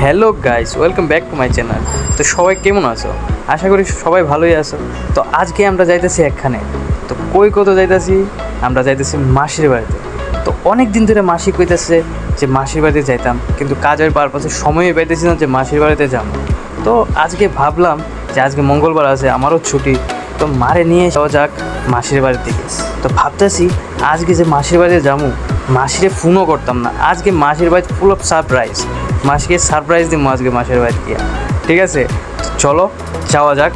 Hello guys, welcome back to my channel. তো সবাই কেমন আছো? আশা করি সবাই ভালোই আছো। তো আজকে আমরা যাইতেছি একখানে। তো কই কত যাইতেছি? আমরা যাইতেছি মাসির বাড়িতে। তো অনেক দিন ধরে মাসি কইতেছে যে মাসির বাড়িতে যাইতাম, কিন্তু কাজের পারপাসে সময়ই পাইতেছি না যে মাসির বাড়িতে যাব তো আজকে ভাবলাম যে আজকে মঙ্গলবার আছে, আমারও ছুটি। তো মারে নিয়ে যাওয়া যাক মাসির বাড়ির দিকে। তো ভাবতেছি আজকে যে মাসির বাড়িতে যাব মাসিরে ফোনও করতাম না। আজকে মাসির বাড়িতে ফুল অফ সারপ্রাইজ মাসিকে সারপ্রাইজ দিবো আজকে মাসের বাড়িতে। ঠিক আছে? চলো যাওয়া যাক।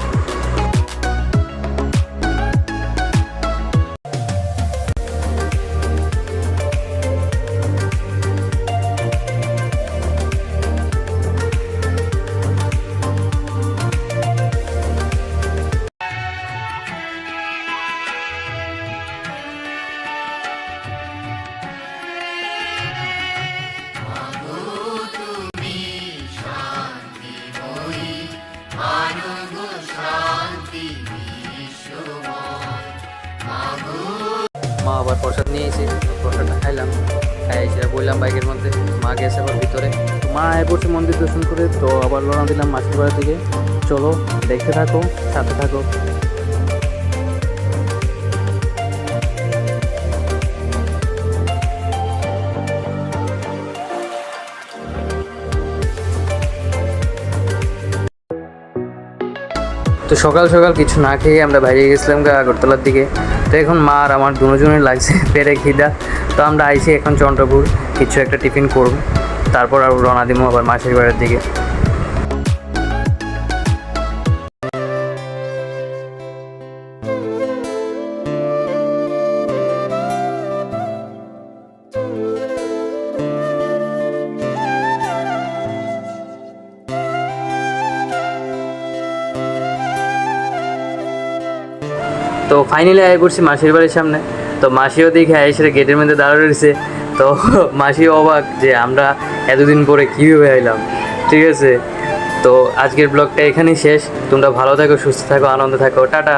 আবার প্রসাদ নিয়ে এসে প্রসাদটা খাইলাম খাই এসে বললাম বাইকের মধ্যে, মা গেছে আবার ভিতরে। মা আয় পড়ছে মন্দির দর্শন করে, তো আবার রওনা দিলাম মাসির বাড়ি থেকে। চলো, দেখতে থাকো, সাথে থাকো। তো সকাল সকাল কিছু না খেয়ে আমরা বাইরে গেছিলাম গা আগরতলার দিকে। তো এখন মা আর আমার দুজনের লাগছে পেরে খিদা। তো আমরা আইসি এখন চন্দ্রপুর, কিছু একটা টিফিন করব। তারপর আর রওনা দিব আবার মাসির বাড়ির দিকে। তো ফাইনালি আয় করছি মাসির বাড়ির সামনে। তো মাসিও দেখে সেটা গেটের মধ্যে দাঁড়া রয়েছে। তো মাসি অবাক যে আমরা এতদিন পরে কীভাবে আইলাম। ঠিক আছে? তো আজকের ব্লগটা এখানেই শেষ। তোমরা ভালো থাকো, সুস্থ থাকো, আনন্দ থাকো। টাটা!